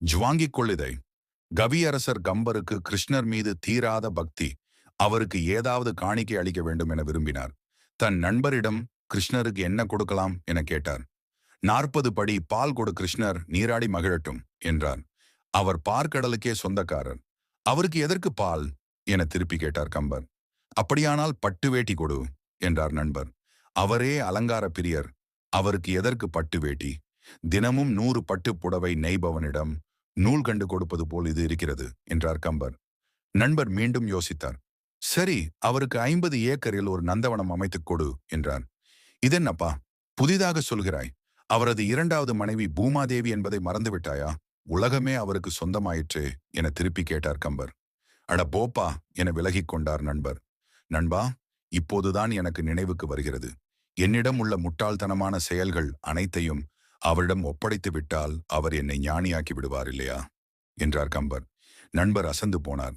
ஜுவாங்கிக் கொள்ளிதை. கவியரசர் கம்பருக்கு கிருஷ்ணர் மீது தீராத பக்தி அவருக்கு ஏதாவது காணிக்கை அளிக்க வேண்டும் என விரும்பினார். தன் நண்பரிடம் கிருஷ்ணருக்கு என்ன கொடுக்கலாம் என கேட்டார். நாற்பது படி பால் கொடு கிருஷ்ணர் நீராடி மகிழட்டும் என்றார். அவர் பார்க்கடலுக்கே சொந்தக்காரர். அவருக்கு எதற்கு பால்? என திருப்பி கேட்டார் கம்பர். அப்படியானால் பட்டு வேட்டி கொடு என்றார் நண்பர். அவரே அலங்கார பிரியர். அவருக்கு எதற்கு பட்டு வேட்டி? தினமும் நூறு பட்டு புடவை நெய்பவனிடம் நூல் கண்டு கொடுப்பது போல் இது இருக்கிறது என்றார் கம்பர். நண்பர் மீண்டும் யோசித்தார். சரி அவருக்கு ஐம்பது ஏக்கரில் ஒரு நந்தவனம் அமைத்துக் கொடு என்றார். இதென்னப்பா புதிதாக சொல்கிறாய். அவரது இரண்டாவது மனைவி பூமாதேவி என்பதை மறந்துவிட்டாயா? உலகமே அவருக்கு சொந்தமாயிற்றே என திருப்பி கேட்டார் கம்பர். அட போப்பா என விலகிக் கொண்டார் நண்பர். நண்பா இப்போதுதான் எனக்கு நினைவுக்கு வருகிறது. என்னிடம் உள்ள முட்டாள்தனமான செயல்கள் அனைத்தையும் அவரிடம் ஒப்படைத்து விட்டால் அவர் என்னை ஞானியாக்கி விடுவார் இல்லையா? என்றார் கம்பர். நண்பர் அசந்து போனார்.